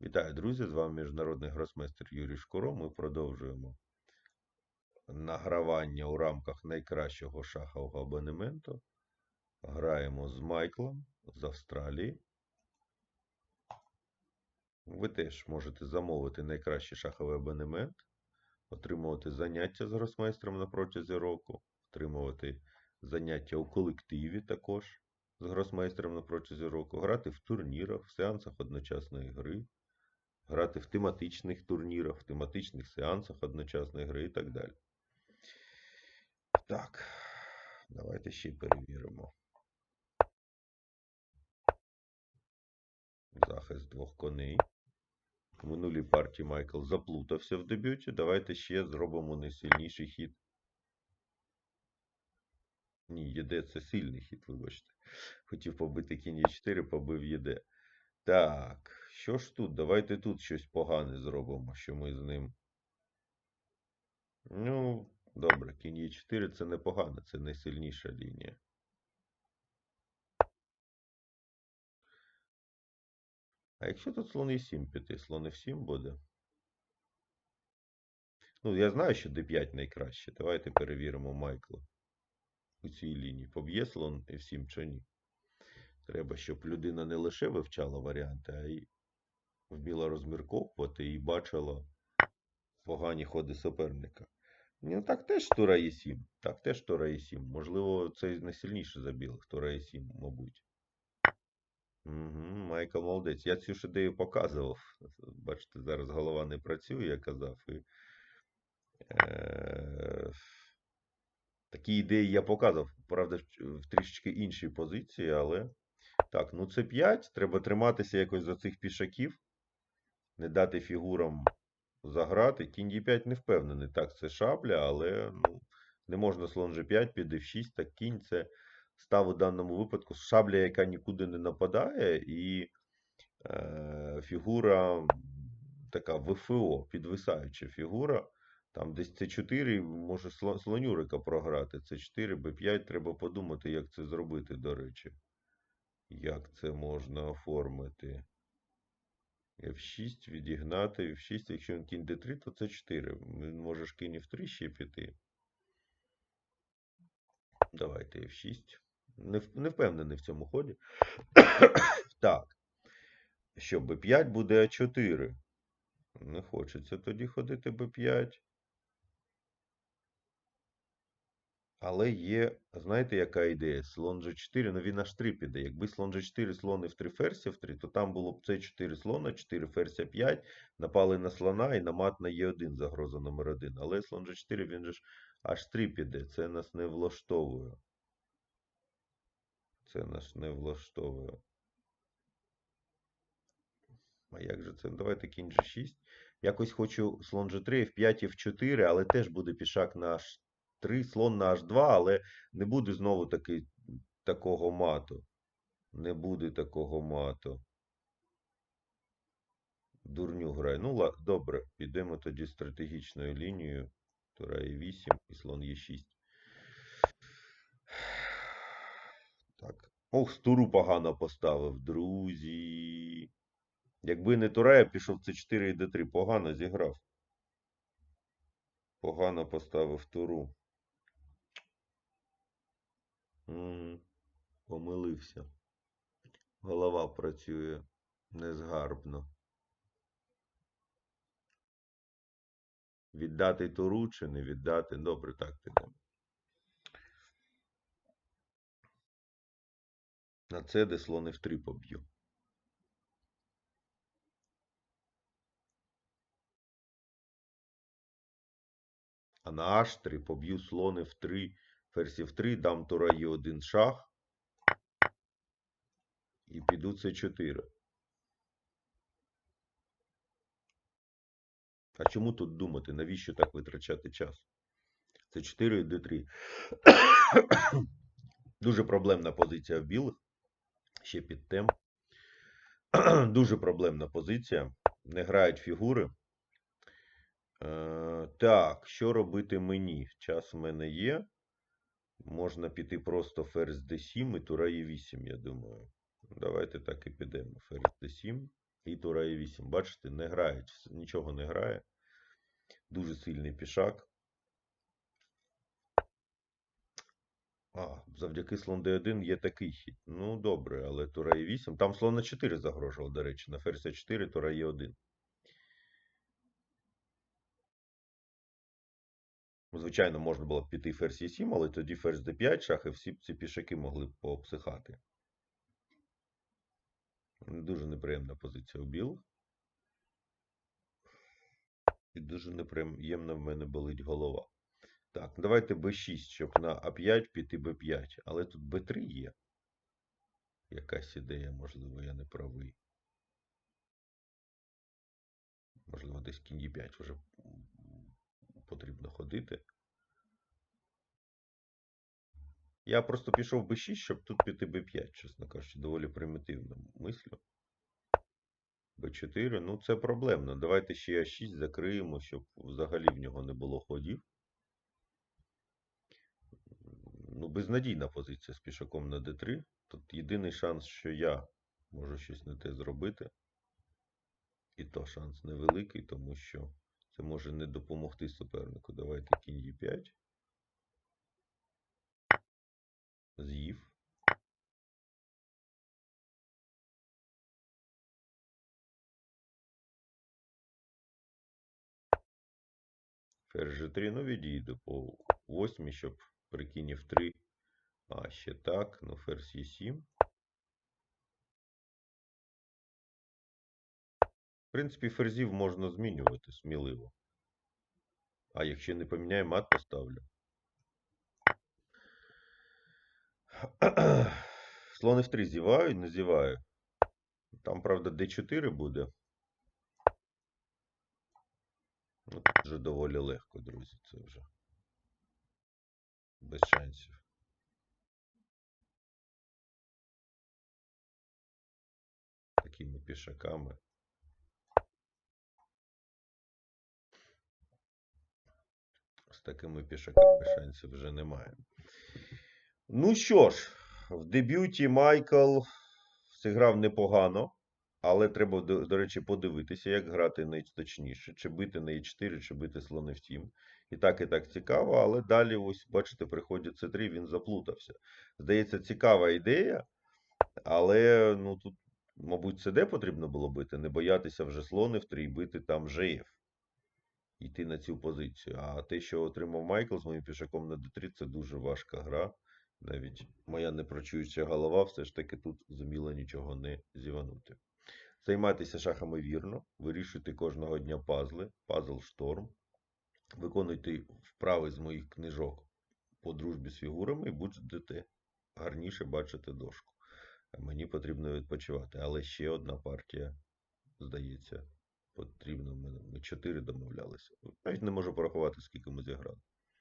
Вітаю, друзі! З вами міжнародний гросмейстер Юрій Шкуро. Ми продовжуємо награвання у рамках найкращого шахового абонементу. Граємо з Майклом з Австралії. Ви теж можете замовити найкращий шаховий абонемент, отримувати заняття з гросмейстером на протязі року, отримувати заняття у колективі також з гросмейстером на протязі року, грати в турнірах, в сеансах одночасної гри грати в тематичних турнірах, в тематичних сеансах одночасної гри і так далі. Так, давайте ще перевіримо. Захист двох коней. В минулій партії Майкл заплутався в дебюті. Давайте ще зробимо найсильніший хід. Ні, ЄД це сильний хід, вибачте. Хотів побити кінь Е4, побив ЄД. Так, що ж тут? Давайте тут щось погане зробимо, що ми з ним. Ну, добре, кінь Е4 це непогано, це найсильніша лінія. А якщо тут слон Е7 піти, слон F7 буде? Ну, я знаю, що d5 найкраще. Давайте перевіримо Майкла у цій лінії. Поб'є слон F7 чи ні? Треба, щоб людина не лише вивчала варіанти, а й вміла розмірковувати і бачила погані ходи суперника. Ну, так теж Тура є 7. Так теж Тура є 7. Можливо, це найсильніше за білих. Тура є 7, мабуть. Угу, Майкл молодець. Я цю ж ідею показував. Бачите, зараз голова не працює, я казав. І, е, Такі ідеї я показував. Правда, в трішечки іншій позиції, але. Так, ну це 5. Треба триматися якось за цих пішаків. Не дати фігурам заграти. Кінь Е5 не впевнений. Так, це шабля, але ну, не можна слон G5 під F6. Так кінь це став у даному випадку шабля, яка нікуди не нападає, і е, фігура така ВФО, підвисаюча фігура. Там десь С4 може слонюрика програти. С4, Б5 треба подумати, як це зробити, до речі. Як це можна оформити? F6 відігнати. F6, якщо він кінь D3, то це 4. Він може ж кінь F3 ще піти. Давайте F6. Не, не впевнений в цьому ході. так. Що B5 буде А4. Не хочеться тоді ходити B5. Але є, знаєте, яка ідея? Слон G4, ну він аж 3 піде. Якби слон G4, слон F3, ферзь F3, то там було б C4 слона, 4 ферзь 5, напали на слона і на мат на Е1 загроза номер 1. Але слон G4, він же ж аж 3 піде. Це нас не влаштовує. Це нас не влаштовує. А як же це? Давайте кінь G6. Якось хочу слон G3, F5, F4, але теж буде пішак на 3, слон на H2, але не буде знову таки такого мату. Не буде такого мату. Дурню грає. Ну, ладно, добре, підемо тоді стратегічною лінією. Тура е 8 і слон е 6. Так. Ох, стуру погано поставив, друзі. Якби не Тура, я пішов С4 і Д3. Погано зіграв. Погано поставив туру. Помилився. Голова працює незгарбно. Віддати туру чи не віддати? Добре, так підемо. На це де слони в три поб'ю. А на H3 поб'ю слони в 3 ферзь f3, дам тура Е1 шах. І піду С4. А чому тут думати? Навіщо так витрачати час? С4 і Д3. Дуже проблемна позиція в білих. Ще під тем. Дуже проблемна позиція. Не грають фігури. Е, так, що робити мені? Час в мене є. Можна піти просто ферзь d7 і тура e8, я думаю. Давайте так і підемо. Ферзь d7. І тура Е8. Бачите, не грають, нічого не грає. Дуже сильний пішак. А, завдяки слон d1 є такий хід. Ну, добре, але тура Е8. Там слон на 4 загрожував, до речі. На ферзь 4 тура Е1. Ну, Звичайно, можна було б піти ферзь Е7, але тоді ферзь d5, шах і всі ці пішаки могли б пообсихати. Дуже неприємна позиція у білих. І дуже неприємно в мене болить голова. Так, давайте b6, щоб на А5 піти b5. Але тут b3 є. Якась ідея, можливо, я не правий. Можливо, десь кінь Е5 вже потрібно ходити. Я просто пішов b6, щоб тут піти b5, чесно кажучи, доволі примітивно мислю. b4, ну це проблемно. Давайте ще А6 закриємо, щоб взагалі в нього не було ходів. Ну, безнадійна позиція з пішаком на d3. Тут єдиний шанс, що я можу щось не те зробити. І то шанс невеликий, тому що це може не допомогти супернику. Давайте кінь Е5. З'їв. Ферзь G3, ну відійду по 8, щоб при кіні в 3. А, ще так, ну ферзь Е7. В принципі, ферзів можна змінювати сміливо. А якщо не поміняє, мат поставлю. Слон F3 зіваю, не зіваю. Там, правда, D4 буде. Ну, тут вже доволі легко, друзі, це вже. Без шансів. Такими пішаками. Такими пішаками шансів вже немає. Ну що ж, в дебюті Майкл зіграв непогано, але треба, до, до речі, подивитися, як грати найточніше. Чи бити на e4, чи бити слон f7. І так, і так цікаво, але далі, ось, бачите, приходить c3, він заплутався. Здається, цікава ідея, але ну, тут, мабуть, cd потрібно було бити, не боятися вже слон f3 і бити там gf. Йти на цю позицію. А те, що отримав Майкл з моїм пішаком на d3, це дуже важка гра. Навіть моя непрочуюча голова все ж таки тут зуміла нічого не зіванути. Займайтеся шахами вірно, вирішуйте кожного дня пазли, пазл шторм. Виконуйте вправи з моїх книжок по дружбі з фігурами і будете гарніше бачити дошку. Мені потрібно відпочивати. Але ще одна партія, здається, потрібно. Ми чотири домовлялися. Навіть не можу порахувати, скільки ми зіграли.